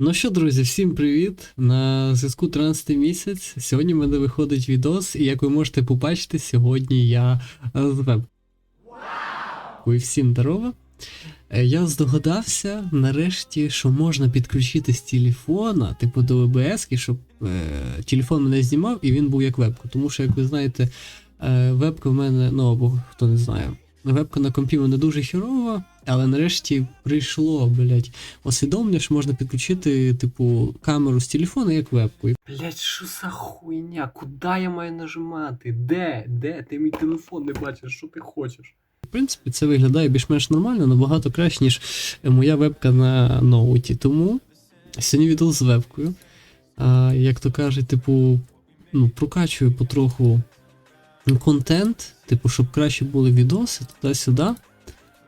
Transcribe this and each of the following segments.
Ну що, друзі, всім привіт! На зв'язку 13 місяць. Сьогодні в мене виходить відос, і як ви можете побачити, сьогодні я е, з веб. Ой, всім здорово. Е, Я здогадався нарешті, що можна підключити з телефона, типу до ВБС, щоб е, телефон мене знімав і він був як вебка. Тому що, як ви знаєте, е, вебка в мене, ну або хто не знає, вебка на компі мене дуже херова, але нарешті прийшло, блять, усвідомлення, що можна підключити, типу, камеру з телефона як вебку. Блять, що за хуйня? Куди я маю нажимати? Де? Де? Ти мій телефон не бачиш, що ти хочеш? В принципі, це виглядає більш-менш нормально, набагато краще, ніж моя вебка на ноуті. Тому сьогодні відео з вебкою. А, як то кажуть, типу, ну, прокачую потроху контент, типу, щоб краще були відоси туди-сюди.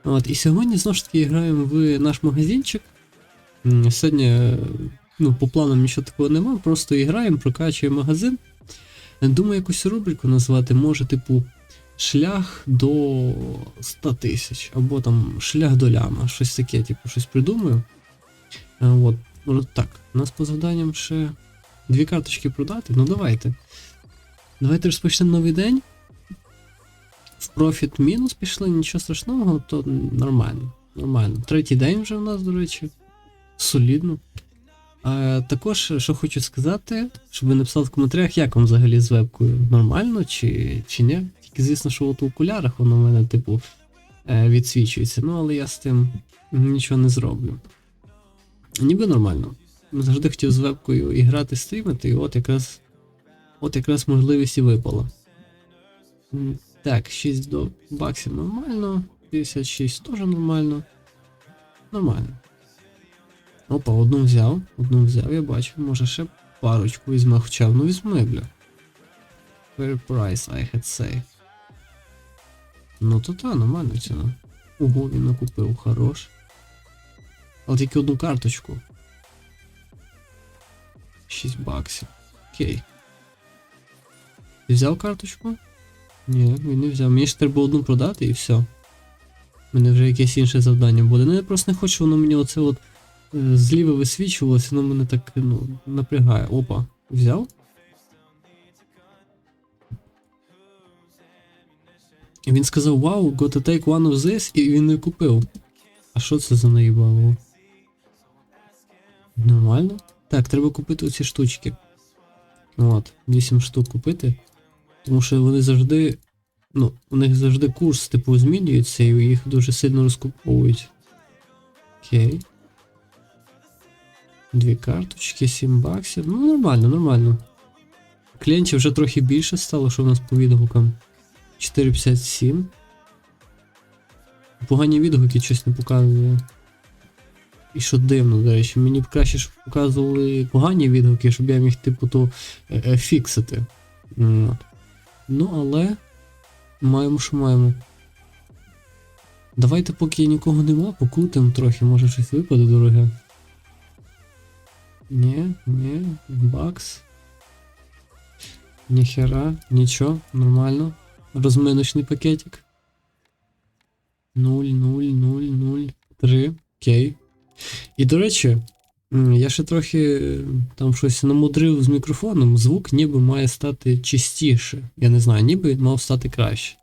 От, і сьогодні знову ж таки граємо в наш магазинчик. Сьогодні, е, ну, по планам нічого такого нема, просто граємо, прокачуємо магазин. Думаю, якусь рубрику назвати, може, типу, шлях до 100 тисяч, або там шлях до ляма, щось таке, типу, щось придумаю. Е, От, так, у нас по завданням ще дві карточки продати. Ну давайте. Давайте розпочнемо новий день. В профіт мінус пішли, нічого страшного, то нормально. Нормально. Третій день вже в нас, до речі. Солідно. А, також, що хочу сказати, щоб ви написали в коментарях, як вам взагалі з вебкою нормально чи, чи ні. Тільки звісно, що от у окулярах воно в мене, типу, е, відсвічується. Ну, але я з тим нічого не зроблю. Ніби нормально. Завжди хотів з вебкою і грати, стрімити, і от якраз. От якраз можливість і випала. Так, 6 до баксів нормально. 56 теж нормально. Нормально. Опа, одну взяв, одну взяв, я бачу, може ще парочку візьме, хоча ну візьми, бля. Fair price, I had say. Ну то та, нормально ціна. Ого, він накупив, хорош. Але тільки одну карточку. 6 баксів. Окей. Ти взяв карточку? Ні, він не взяв. Мені ж треба одну продати і все. У мене вже якесь інше завдання буде. Ну я просто не хочу, воно мені оце от е, висвічувалося, воно мене так ну, напрягає. Опа, взяв? І він сказав, вау, gotta take one of this, і він не купив. А що це за наїбало? Нормально? Так, треба купити оці штучки. От, 8 штук купити. Тому що вони завжди. Ну, у них завжди курс, типу, змінюється, і їх дуже сильно розкуповують. Окей. Дві карточки, 7 баксів. Ну, нормально, нормально. Клієнтів вже трохи більше стало, що в нас по відгукам. 4,57. Погані відгуки щось не показує. І що дивно, до речі, мені б краще, щоб показували погані відгуки, щоб я міг, типу, то е, е, фіксити. От. Ну, але маємо, що маємо. Давайте, поки нікого нема, покрутимо трохи, може щось випаде дороге. Ні, ні, бакс. Ніхера, нічого, нормально. Розминочний пакетик. 0, 0, 0, 0, 3. Окей. І до речі, я ще трохи е, там щось намудрив з мікрофоном, звук ніби має стати чистіше. Я не знаю, ніби мав стати краще.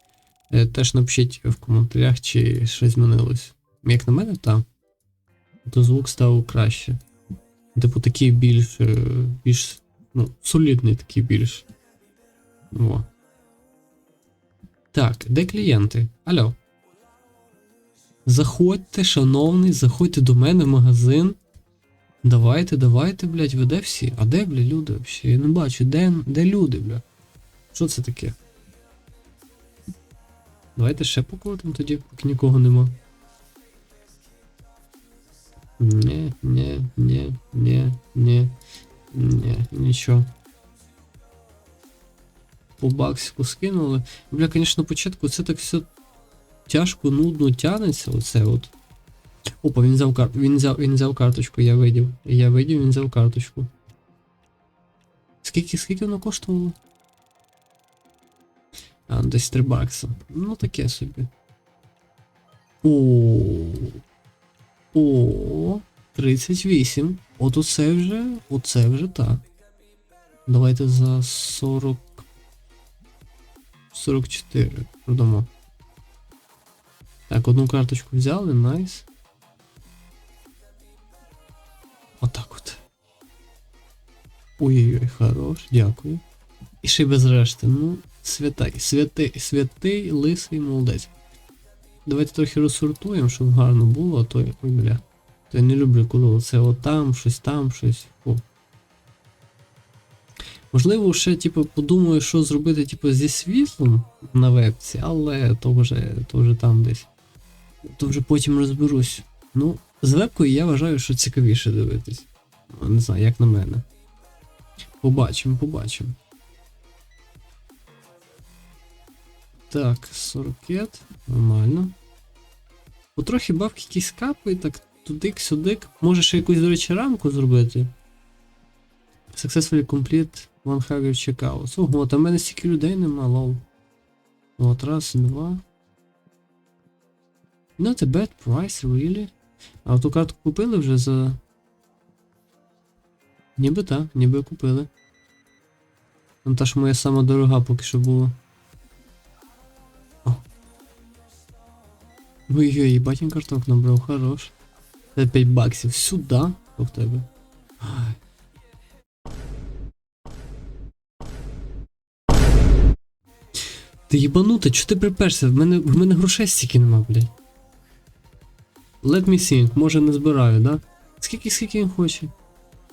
Е, Теж напишіть в коментарях, чи щось змінилось. Як на мене, так. То звук став краще. Типу такий більш. е, більш. Ну, солідний такий більш. О. Так, де клієнти? Алло. Заходьте, шановний, заходьте до мене в магазин. Давайте, давайте, блядь, ви де всі? А де, бля, люди взагалі? Я не бачу, де, де люди, бля? Що це таке? Давайте ще покрутимо тоді, поки нікого нема. Ні, ні, ні, ні, ні, ні, нічого. По баксику скинули. Бля, звісно, початку це так все тяжко, нудно тянеться, оце от. Опа, він взяв кар... він взяв, він взяв карточку, я видів. Я видів, він взяв карточку. Скільки, скільки воно коштувало? А, десь 3 бакса. Ну таке собі. О. О. 38. От оце вже. Оце вже так. Давайте за 40. 44 продамо. Так, одну карточку взяли, найс. Ой-ой-ой, хорош, дякую. І ще й без решти. Ну, святий, святий, святий, лисий молодець. Давайте трохи розсортуємо, щоб гарно було, а то я, ой, бля. То я не люблю, коли це отам, щось там, щось. Фу. Можливо, ще, типу, подумаю, що зробити, типу, зі світлом на вебці, але то вже, то вже там десь. То вже потім розберусь. Ну, з вебкою я вважаю, що цікавіше дивитись. Не знаю, як на мене. Побачимо, побачимо. Так, 40 нормально. Потрохи бабки якісь капають, так тудик-сюдик. Може ще якусь, до речі, рамку зробити. Successfully complete 100 checkouts. Ого, там в мене стільки людей нема, лол. От, раз, два. Not a bad price, really. А ту картку купили вже за. Ніби так, ніби купили. Там та ж моя сама дорога поки що була. Ой-ой, їбать він карток набрав, хорош. Це 5 баксів. Сюди. Що тебе? Ти їбанута, чого ти приперся? В мене, в мене грошей стільки нема, блядь. Let me think, може не збираю, да? Скільки, скільки він хоче?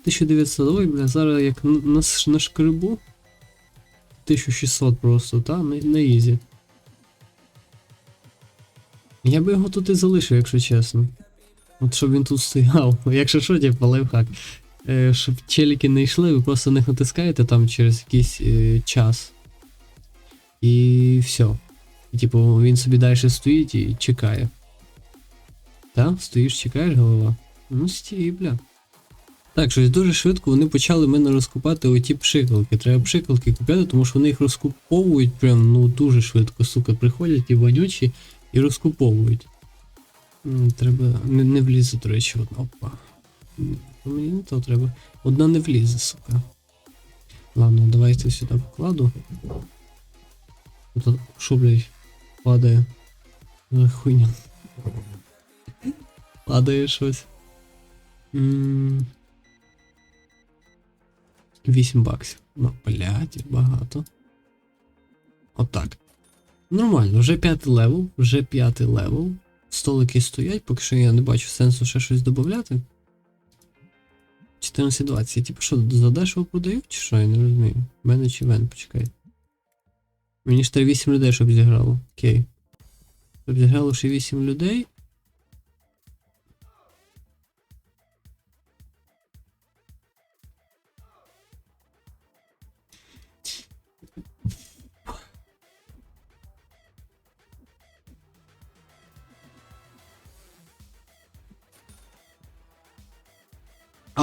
1900, ой, бля, зараз як на, на, ш- на шкребу. 1600 просто, та? На, на ізі. Я би його тут і залишив, якщо чесно. От щоб він тут стояв. Якщо що, типу, лайфхак. Е, щоб челіки не йшли, ви просто не натискаєте там через якийсь е, час. І все. Типу, він собі далі стоїть і чекає. Та? Стоїш, чекаєш, голова? Ну стій, бля. Так, щось дуже швидко вони почали мене розкупати оті пшикалки. Треба пшикалки купляти, тому що вони їх розкуповують прям ну дуже швидко, сука, приходять і вонючі і розкуповують. Треба. Не, не влізе, до речі, одна. Опа. Мені не то треба. Одна не влізе, сука. Ладно, давайте сюди покладу. Що, блядь, падає. За хуйня. Падає щось. 8 баксів. Ну, блядь, багато. Отак. Нормально, вже п'ятий левел, вже п'ятий левел. Столики стоять, поки що я не бачу сенсу ще щось додати. 14.20. Я типу що, задешево продають, чи що? Я не розумію. Мене чи вен, почекай. Мені ж треба 8 людей, щоб зіграло. Окей. Щоб зіграло ще 8 людей.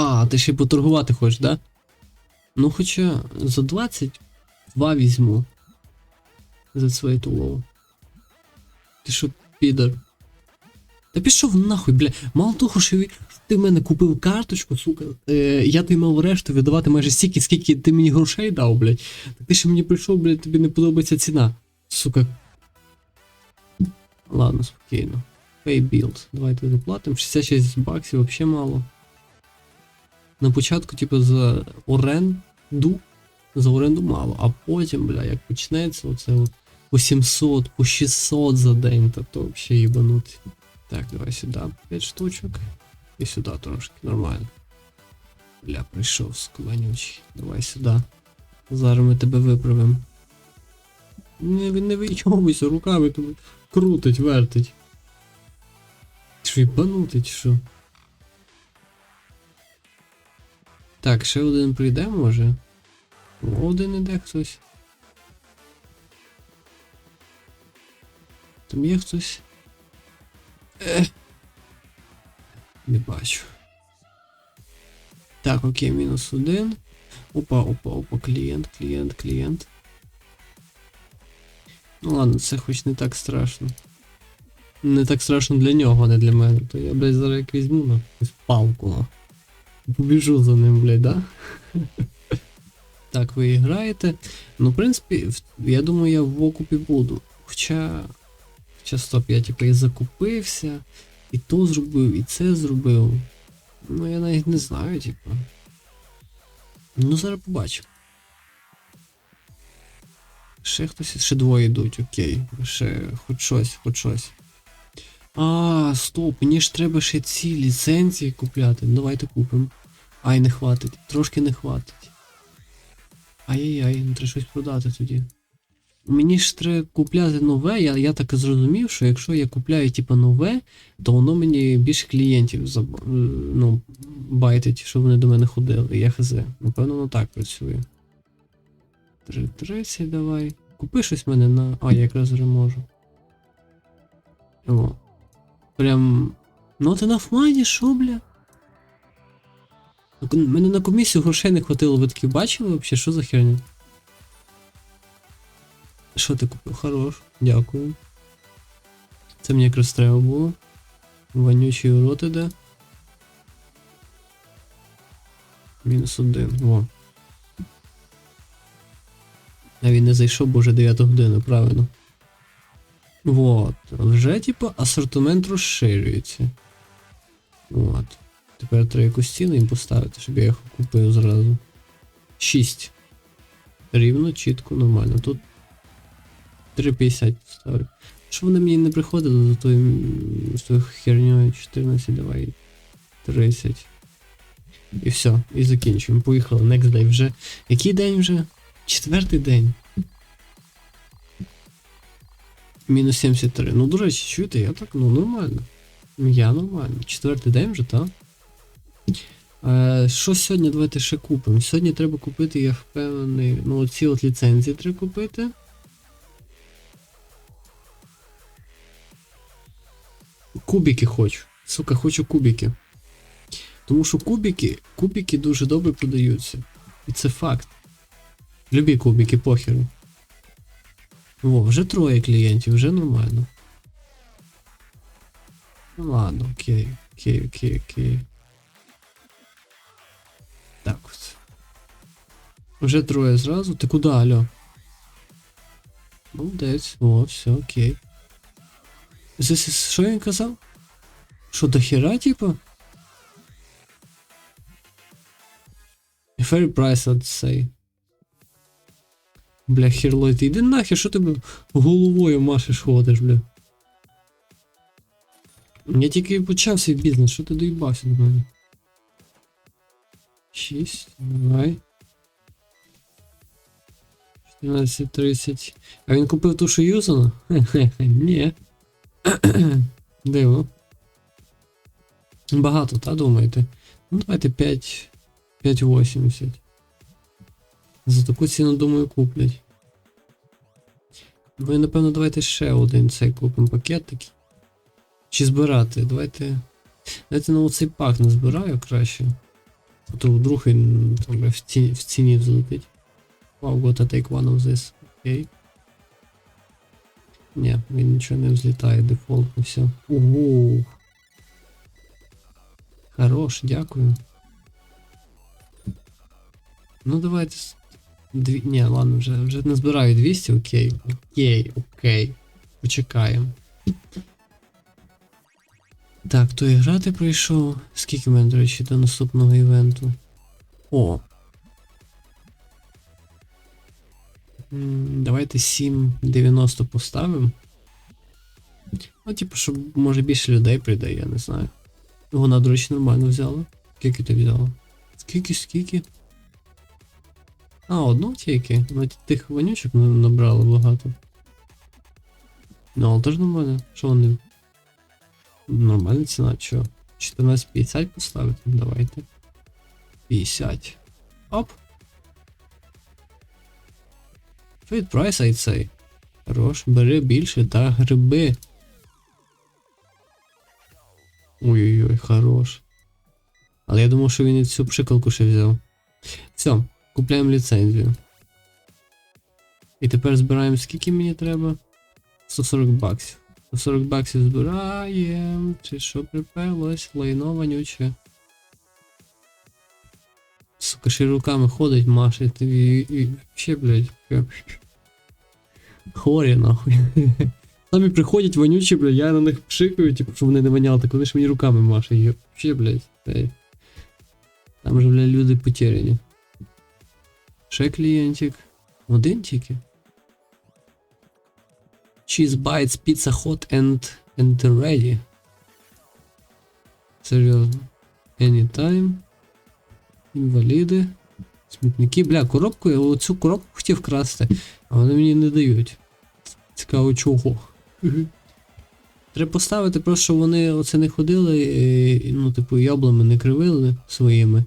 А, ти ще й поторгувати хочеш, да? Ну хоча за 22 візьму. За своє тулово. Ти що, підар? Та пішов нахуй, бля. Мало того, що ти в мене купив карточку, сука. Е, я тобі мав решту віддавати майже стільки, скільки ти мені грошей дав, блядь. Так ти ще мені прийшов, блядь, тобі не подобається ціна. Сука. Ладно, спокійно. Pay build. Давайте заплатимо. 66 баксів, вообще мало. На початку, типу, за оренду. За оренду мало, а потім, бля, як почнеться оце от по 700, по 600 за день, то то взагалі їбануть. Так, давай сюди 5 штучок. І сюди трошки, нормально. Бля, прийшов скованючий. Давай сюди. Зараз ми тебе виправимо. Не, не вийовуйся, руками тобі крутить, вертить. Ти Що їбанутий, що? Так, ще один прийде, може? Один іде хтось. Там є хтось. Е. Не бачу. Так, окей, мінус один. Опа, опа, опа, клієнт, клієнт, клієнт. Ну ладно, це хоч не так страшно. не так страшно для нього, а не для мене. То я, блядь, зараз як візьму на якусь палку. Побіжу за ним, блядь, да? Так, ви граєте. Ну, в принципі, я думаю, я в окупі буду. Хоча. Хоча стоп, я типу і закупився, і то зробив, і це зробив. Ну я навіть не знаю, типу. Ну, зараз побачимо. Ще хтось, ще двоє йдуть, окей. Ще хоч щось, хоч щось. А, стоп, мені ж треба ще ці ліцензії купляти. Ну, Давайте купимо. Ай, не хватить. Трошки не хватить. Ай-яй-яй, ну треба щось продати тоді. Мені ж треба купляти нове, я, я так і зрозумів, що якщо я купляю типу нове, то воно мені більше клієнтів заб... е, ну, байтить, щоб вони до мене ходили. Я хз. Напевно, воно так працює. 3.30 давай. Купи щось мене на. А, я якраз вже можу. О. Прям. Ну ти на фмані, що, бля? Мене на комісію грошей не хватило, ви такі бачили взагалі, що за херня? Що ти купив? Хорош, дякую. Це мені якраз треба було. Вонючий урод іде. Мінус один. Во. А він не зайшов, бо вже 9 година, правильно. Вот. Вже, типу, асортимент розширюється. От. Тепер треба якусь ціну їм поставити, щоб я їх купив зразу. 6. Рівно, чітко, нормально. Тут 3,50 поставлю. Щоб вони мені не приходили за тою, з тою херньою 14, давай 30. І все, і закінчуємо. Поїхали. Next day вже. Який день вже? Четвертий день. Мінус 73. Ну, до речі, чуєте, я так, ну нормально. Я нормально. Четвертий день вже, так? Е, що сьогодні давайте ще купимо? Сьогодні треба купити, я впевнений. Ну, оці от ліцензії треба купити. Кубики хочу. Сука, хочу кубики. Тому що кубики, кубики дуже добре продаються. І це факт. Любі кубики, похеру. О, вже троє клієнтів, вже нормально. Ну ладно, окей, окей, окей, окей. Так от. Вже троє зразу. Ти куди, алло? Молодець, о, все, окей. Is... Що він казав? Що до хера, типа? Fair price, I'd say. Бля, херлой, ти йди нахер, що ти головою машеш ходиш, бля. Я тільки почав свій бізнес, що ти доїбався до мене? 6, давай. 14.30. А він купив ту, що юзану? Хе-хе, ні. Диво. Багато, та думаєте? Ну давайте 5. 5,80. За таку ціну, думаю, куплять. Ну і напевно давайте ще один цей купимо пакет такий. Чи збирати? Давайте. Давайте на оцей пак не збираю краще. А то вдруг він там в ціні, в ціні взлетить. Wow, gotta take one of this. Окей. Ні, він нічого не взлітає, дефолтно все. Ого. Хорош, дякую. Ну давайте. Дві... Ні, ладно, вже, вже не збираю 200, окей. Окей, окей. Почекаємо. Так, то і грати пройшов. Скільки мене, до речі, до наступного івенту? О. Давайте 7,90 поставимо. Ну, типу, щоб може більше людей прийде, я не знаю. Вона, до речі, нормально взяла. Скільки ти взяла? Скільки, скільки? А, одну тільки. Ну тих вонючок на- набрало багато. Ну, але теж нормально. Що вони? Нормальна ціна, що? 14,50 поставити? Давайте. 50. Оп. Trade price, I'd say. Хорош, бери більше та гриби. Ой-ой-ой, хорош. Але я думав, що він і цю пшикалку ще взяв. Все, купляємо ліцензію. І тепер збираємо скільки мені треба? 140 баксів. 140 баксів збираємо. Чи що приперлось? Лайно вонюче. Сука, ще руками ходить, машить і, і, і ще, блядь. Хворі нахуй. Самі приходять вонючі, блядь, я на них пшикаю, типу, щоб вони не воняли, так вони ж мені руками машуть. Вообще, блядь. Там же, блядь, люди потеряні. Ще клієнтик. Один тільки. Cheese bites, pizza hot and, and ready. Серйозно. Anytime. Інваліди. Смітники. Бля, коробку, я оцю коробку хотів красти, а вони мені не дають. Цікаво чого. Треба поставити просто, щоб вони оце не ходили, і, ну, типу, яблами не кривили своїми,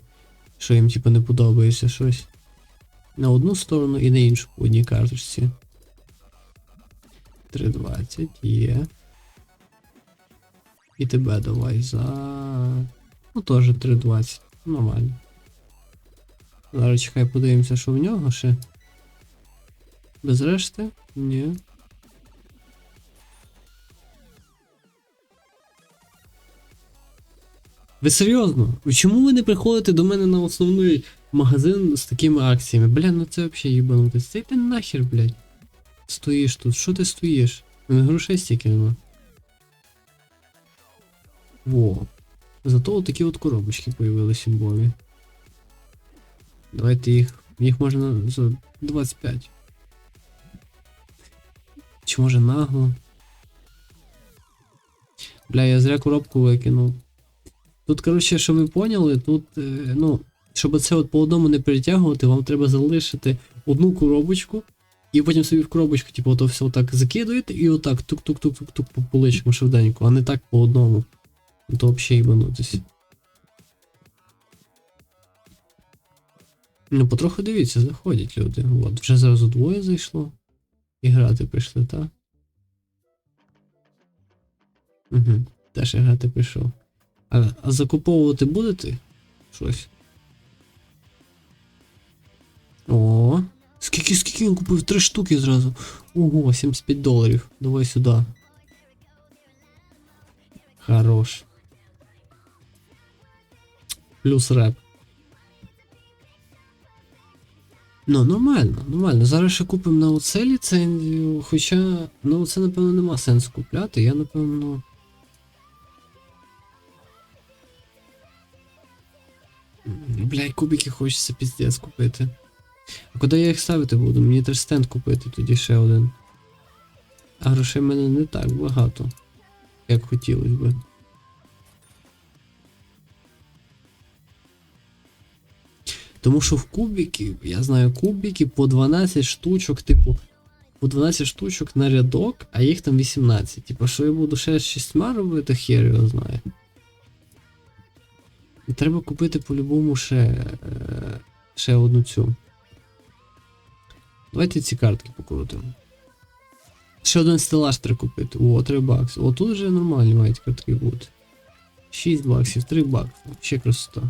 що їм, типу, не подобається щось. На одну сторону і на іншу по одній карточці. 3.20 є. І тебе давай за. Ну теж 3.20. Нормально. Зараз чекай, подивимося, що в нього ще. Без решти? Ні. Ви серйозно? Чому ви не приходите до мене на основний магазин з такими акціями? Бля, ну це взагалі їбанутись. Це ти нахер, блядь. Стоїш тут. Що ти стоїш? У мене грошей стільки нема. Во. Зато такі от коробочки появилися імбові. Давайте їх. Їх можна за 25. Чи може нагло? Бля, я зря коробку викинув. Тут, коротше, щоб ви поняли, тут, е, ну, щоб це от по одному не перетягувати, вам треба залишити одну коробочку, і потім собі в коробочку, типу, ото все отак закидуєте і отак тук-тук-тук-тук-тук по поличкам швиденько, а не так по одному. То взагалі їбанутись. Ну, потроху дивіться, заходять люди. От, вже зразу двоє зайшло. І грати прийшли, так? Угу. Теж і грати прийшов. А, а закуповувати будете? Щось. О. Скільки, скільки він купив? Три штуки зразу. Ого, 75 доларів. Давай сюди. Хорош. Плюс реп. Ну, нормально, нормально. Зараз ще купимо на оце ліцензію, хоча, ну це напевно нема сенсу купляти, я напевно. М, Блядь, кубики хочеться піздець купити. А куди я їх ставити буду? Мені теж стенд купити тоді ще один. А грошей в мене не так багато, як хотілося би. Тому що в кубики, я знаю, кубики по 12 штучок, типу, по 12 штучок на рядок, а їх там 18. Типу, що я буду ще з 6 робити, хер його знає. І треба купити по-любому ще, е, ще одну цю. Давайте ці картки покрутимо. Ще один стелаж треба купити. О, 3 бакси. О, тут вже нормальні мають картки бути. 6 баксів, 3 бакси. Ще красота.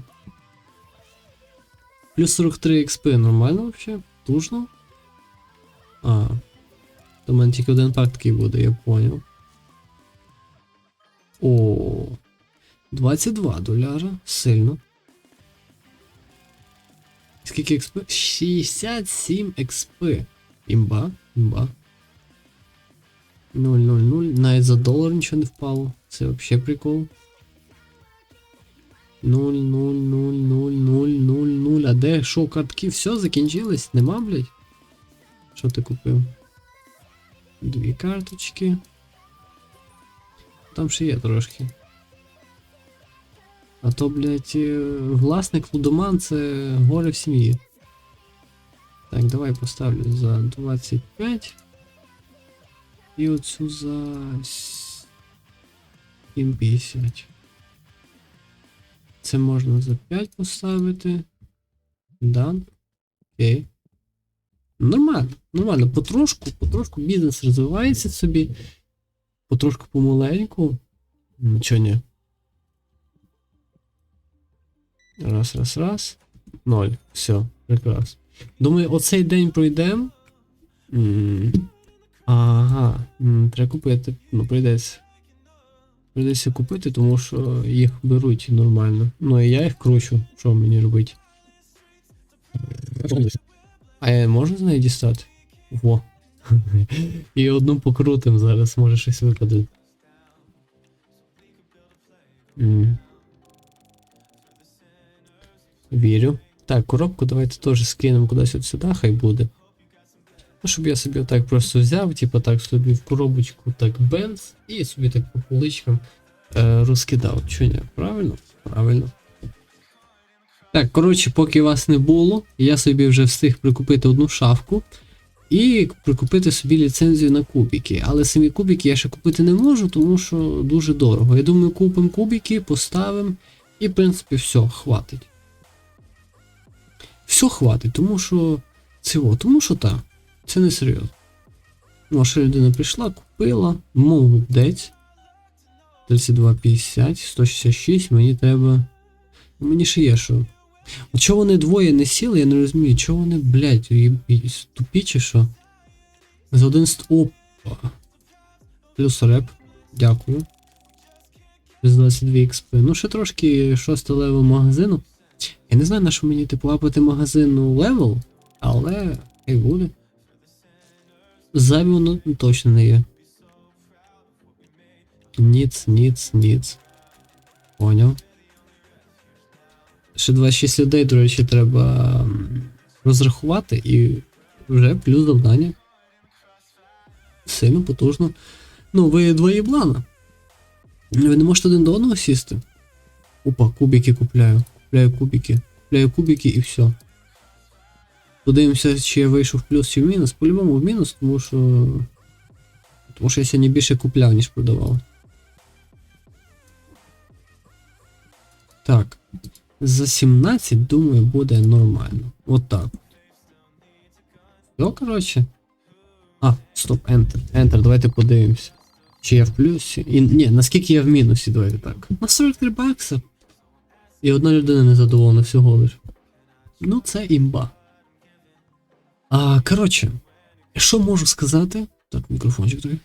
Плюс 43 XP нормально вообще? Тужно? А. То в мене тільки один пак такий буде, я понял. О. 22 доляра. Сильно. Скільки XP? 67 XP. Імба, імба. 0,00. Навіть за долар нічого не впало. Це вообще прикол. 0, 0, 0, 0, 0, 0, 0. А де? Шо, картки? Все, закінчилось? Нема, блядь? Що ти купив? Дві карточки. Там ще є трошки. А то, блядь, е, власник лудоман це горе в сім'ї. Так, давай поставлю за 25. І оцю за 750. Це можна за 5 поставити. Дан. Окей. Нормально, нормально. Потрошку, потрошку бізнес розвивається собі. Потрошку помаленьку. Нічого не. Раз, раз, раз. Ноль. Все, прекрасно. Думаю, оцей день пройдемо. Ага, треба купити. Ну, прийдеться. Прийдеться купити, тому що їх беруть нормально. Ну і я їх кручу. Що мені робити? А я можу з неї дістати? Во. І одну покрутим зараз, може щось випаде. Вірю. Так, коробку давайте теж скинемо кудись от сюди, хай буде. Ну, щоб я собі отак просто взяв, типу так собі в коробочку так бенз і собі так по поличкам е, розкидав. Чо ні? Правильно? Правильно. Так, коротше, поки вас не було, я собі вже встиг прикупити одну шафку і прикупити собі ліцензію на кубики. Але самі кубики я ще купити не можу, тому що дуже дорого. Я думаю, купимо кубики, поставимо і, в принципі, все, хватить. Все хватить, тому що. Цього, тому що так. Це не серйозно. Ну, а ще людина прийшла, купила, молодець. 32,50, 166, мені треба. Мені ще є що. От чого вони двоє не сіли, я не розумію. Чого вони, блядь, їб- тупі чи що? За один ст... Опа. Плюс реп. Дякую. Плюс 22 XP. Ну, ще трошки 6 левел магазину. Я не знаю, на що мені типу апати магазину левел, але хай буде. Зайві воно точно не є. Ніц, ніц, ніц. Поняв. Ще 26 людей, до речі, треба розрахувати і вже плюс завдання. Сильно потужно. Ну, ви двоє блана. Ви не можете один до одного сісти. Опа, кубики купляю. Купляю кубики. Купляю кубики і все. Подивимося, чи я вийшов в плюс чи в мінус. По-любому в мінус, тому що. Тому що я сьогодні більше купляв, ніж продавав. Так. За 17, думаю, буде нормально. От так. Все, коротше. А, стоп, Enter. Enter, давайте подивимося. Чи я в плюсі? І, ні, наскільки я в мінусі, давайте так. На 43 бакса. І одна людина не задоволена всього лиш. Ну, це імба. А, коротше, що можу сказати? Так, мікрофончик трохи.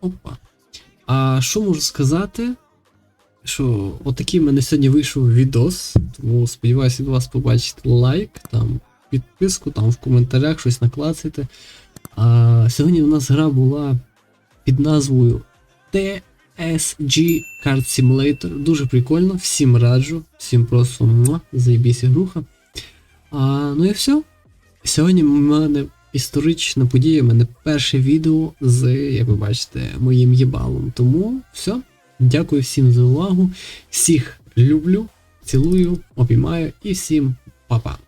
Опа. А що можу сказати? Що отакий в мене сьогодні вийшов відос, тому сподіваюся від вас побачити лайк, там, підписку, там в коментарях щось наклацайте. А сьогодні у нас гра була під назвою TSG Card Simulator. Дуже прикольно, всім раджу, всім просто муа, заєбісь ігруха. А, ну і все. Сьогодні в мене історична подія, в мене перше відео з, як ви бачите, моїм їбалом. Тому все. Дякую всім за увагу. Всіх люблю, цілую, обіймаю і всім па-па.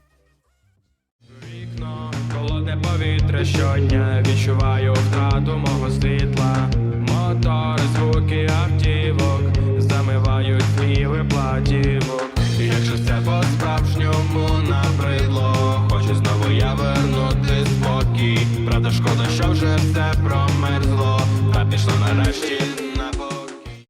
Вікно, холодне повітря щодня відчуваю втрату мого світла мотори, звуки автівок, замивають гніви платівок. Якщо все по-справжньому набридло, хочу знову я вернути спокій. Правда, шкода, що вже все промерзло, та пішло нарешті.